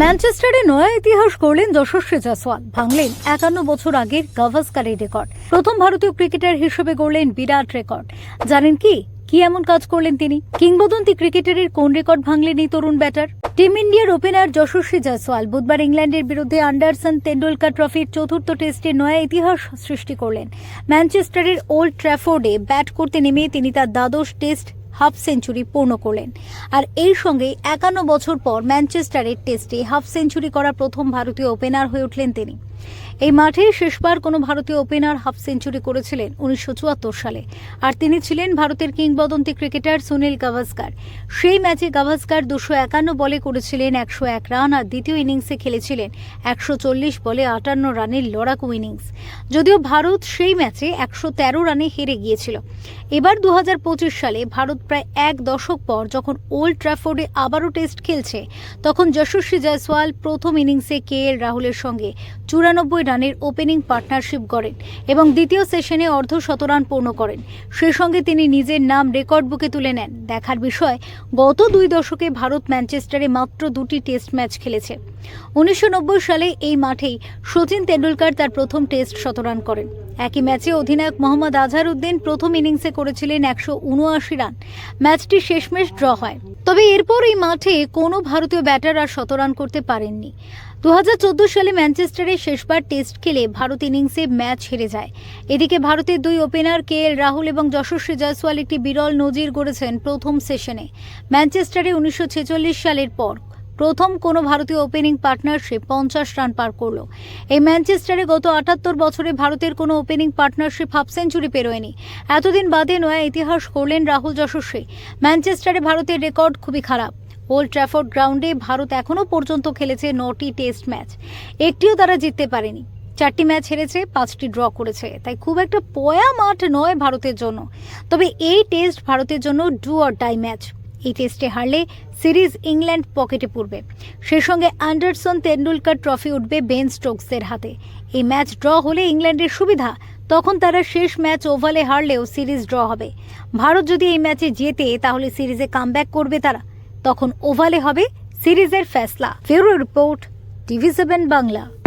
ম্যানচেস্টারে নয়া ইতিহাস করলেন যশস্বী জয়সওয়াল ভাঙলেন একান্ন বছর আগের গাভাস্কারের রেকর্ড। প্রথম ভারতীয় ক্রিকেটার হিসেবে গড়লেন বিরাট রেকর্ড। জানেন কি? কি এমন কাজ করলেন তিনি? কিংবদন্তি ক্রিকেটারের কোন রেকর্ড ভাঙলেন এই তরুণ ব্যাটার? টিম ইন্ডিয়ার ওপেনার যশস্বী জয়সওয়াল বুধবার ইংল্যান্ডের বিরুদ্ধে আন্ডারসন তেন্ডুলকার ট্রফির চতুর্থ টেস্টে নয়া ইতিহাস সৃষ্টি করলেন। ম্যানচেস্টারের ওল্ড ট্র্যাফোর্ডে ব্যাট করতে নেমে তিনি তার দ্বাদশ টেস্ট হাফ সেঞ্চুরি পূর্ণ করলেন। আর এর সঙ্গে একান্ন বছর পর ম্যানচেস্টারের টেস্টে হাফ সেঞ্চুরি করা প্রথম ভারতীয় ওপেনার হয়ে উঠলেন তিনি। এই মাঠে শেষবার কোনো ভারতীয় ওপেনার হাফ সেঞ্চুরি করেছিলেন উনিশশো চুয়াত্তর সালে। আর তিনি ছিলেন ভারতের কিংবদন্তি ক্রিকেটার সুনীল গাভাস্কার। সেই ম্যাচে গাভাস্কার দুশো একান্ন বলে করেছিলেন একশো এক রান আর দ্বিতীয় ইনিংসে খেলেছিলেন একশো চল্লিশ বলে আটান্ন রানের লড়াকু ইনিংস। যদিও ভারত সেই ম্যাচে একশো তেরো রানে হেরে গিয়েছিল। এবার দু হাজার পঁচিশ সালে ভারত প্রায় এক দশক পর যখন ওল্ড ট্র্যাফোর্ডে আবারও টেস্ট খেলছে, তখন যশস্বী জয়সওয়াল প্রথম ইনিংসে কে এল রাহুলের সঙ্গে চুরানব্বই রানের ওপেনিং পার্টনারশিপ গড়েন এবং দ্বিতীয় সেশনে অর্ধ শতরান পূর্ণ করেন। সেই সঙ্গে তিনি নিজের নাম রেকর্ড বুকে তুলে নেন। দেখার বিষয়, গত দুই দশকে ভারত ম্যানচেস্টারে মাত্র দুটি টেস্ট ম্যাচ খেলেছে। উনিশশো নব্বই সালে এই মাঠেই সচিন তেন্ডুলকার তার প্রথম টেস্ট শতরান করেন। একই ম্যাচে অধিনায়ক মোহাম্মদ আজহারউদ্দিন প্রথম ইনিংসে করেছিলেন একশো উনআশি রান। ম্যাচটি শেষমেশ ড্র হয়। তবে এরপর এই মাঠে কোনো ভারতীয় ব্যাটার আর শতরান করতে পারেননি। দু হাজার চোদ্দ সালে ম্যানচেস্টারে শেষবার টেস্ট খেলে ভারত ইনিংসে ম্যাচ হেরে যায়। এদিকে ভারতের দুই ওপেনার কে এল রাহুল এবং যশস্বী জয়সওয়াল একটি বিরল নজির গড়েছেন প্রথম সেশনে। ম্যানচেস্টারে উনিশশো ছেচল্লিশ সালের পর প্রথম কোনো ভারতীয় ওপেনিং পার্টনারশিপ পঞ্চাশ রান পার করল। এই ম্যানচেস্টারে গত আটাত্তর বছরে ভারতের কোনো ওপেনিং পার্টনারশিপ হাফ সেঞ্চুরি পেরোয়নি। এতদিন বাদে নয়া ইতিহাস করলেন রাহুল যশস্বী। ম্যানচেস্টারে ভারতের রেকর্ড খুবই খারাপ। ওল্ড ট্র্যাফোর্ড গ্রাউন্ডে ভারত এখনও পর্যন্ত খেলেছে নটি টেস্ট ম্যাচ। একটিও তারা জিততে পারেনি। চারটি ম্যাচ হেরেছে, পাঁচটি ড্র করেছে। তাই খুব একটা পয়া মাঠ নয় ভারতের জন্য। তবে এই টেস্ট ভারতের জন্য ডু অর ডাই ম্যাচ। এই টেস্টে হারলে সিরিজ ইংল্যান্ড পকেটে পড়বে। সে সঙ্গে অ্যান্ডারসন তেন্ডুলকার ট্রফি উঠবে বেন স্টোকসের হাতে। এই ম্যাচ ড্র হলে ইংল্যান্ডের সুবিধা, তখন তারা শেষ ম্যাচ ওভালে হারলেও সিরিজ ড্র হবে। ভারত যদি এই ম্যাচে জেতে, তাহলে সিরিজে কামব্যাক করবে তারা। তখন ওভালে হবে সিরিজের ফেসলা। ফেরো রিপোর্ট, টিভি সেভেন বাংলা।